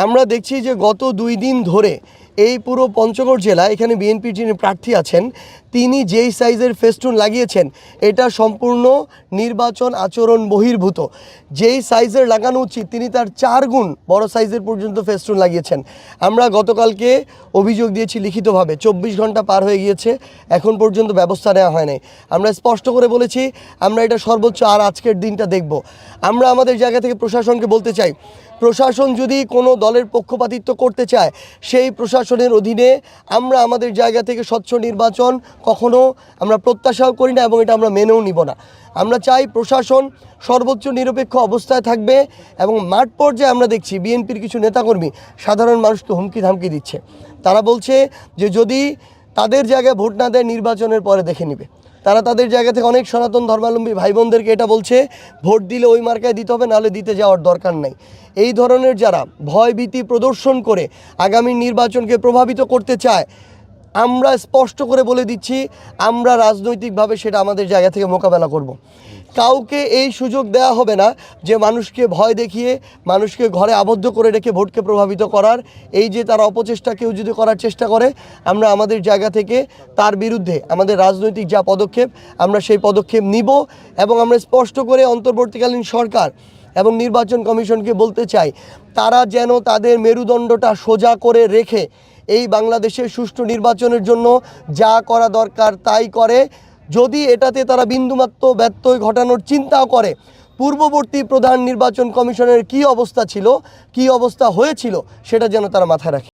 আমরা দেখছি যে গত দুই দিন ধরে এই পুরো পঞ্চগড় জেলা, এখানে বিএনপির যিনি প্রার্থী আছেন, তিনি যেই সাইজের ফেস্টুন লাগিয়েছেন, এটা সম্পূর্ণ নির্বাচন আচরণ বহির্ভূত। যেই সাইজের লাগানো উচিত, তিনি তার চার গুণ বড় সাইজের পর্যন্ত ফেস্টুন লাগিয়েছেন। আমরা গতকালকে অভিযোগ দিয়েছি লিখিতভাবে, চব্বিশ ঘণ্টা পার হয়ে গিয়েছে, এখন পর্যন্ত ব্যবস্থা নেওয়া হয় নাই। আমরা স্পষ্ট করে বলেছি, আমরা এটা সর্বোচ্চ আর আজকের দিনটা দেখব। আমরা আমাদের জায়গা থেকে প্রশাসনকে বলতে চাই, প্রশাসন যদি কোনো দলের পক্ষপাতিত্ব করতে চায়, সেই প্রশাসনের অধীনে আমরা আমাদের জায়গা থেকে স্বচ্ছ নির্বাচন কখনো আমরা প্রত্যাশাও করি না এবং এটা আমরা মেনেও নিব না। আমরা চাই প্রশাসন সর্বোচ্চ নিরপেক্ষ অবস্থায় থাকবে এবং মাঠ পর্যায়ে আমরা দেখছি বিএনপির কিছু নেতাকর্মী সাধারণ মানুষকে হুমকি ধামকি দিচ্ছে। তারা বলছে যে যদি তাদের জায়গায় ভোট না দেয় নির্বাচনের পরে দেখে নিবে। তারা তাদের জায়গা থেকে অনেক সনাতন ধর্মাবলম্বী ভাই বোনদেরকে এটা বলছে, ভোট দিলে ওই মার্কায় দিতে হবে, নাহলে দিতে যাওয়ার দরকার নাই। এই ধরনের যারা ভয়ভীতি প্রদর্শন করে আগামী নির্বাচনকে প্রভাবিত করতে চায় আমরা স্পষ্ট করে বলে দিচ্ছি, আমরা রাজনৈতিকভাবে সেটা আমাদের জায়গা থেকে মোকাবেলা করব। কাউকে এই সুযোগ দেওয়া হবে না যে মানুষকে ভয় দেখিয়ে, মানুষকে ঘরে আবদ্ধ করে রেখে ভোটকে প্রভাবিত করার এই যে তার অপচেষ্টা কেউ যদি করার চেষ্টা করে, আমরা আমাদের জায়গা থেকে তার বিরুদ্ধে আমাদের রাজনৈতিক যা পদক্ষেপ, আমরা সেই পদক্ষেপ নিব এবং আমরা স্পষ্ট করে অন্তর্বর্তীকালীন সরকার এবং নির্বাচন কমিশনকে বলতে চাই, তারা যেন তাদের মেরুদণ্ডটা সোজা করে রেখে এই বাংলাদেশের সুষ্ঠু নির্বাচনের জন্য যা করা দরকার তাই করে। যদি এটাতে তারা বিন্দুমাত্র ব্যত্যয় ঘটানোর চিন্তাও করে, পূর্ববর্তী প্রধান নির্বাচন কমিশনের কি অবস্থা ছিল, কি অবস্থা হয়েছিল, সেটা যেন তারা মাথায় রাখে।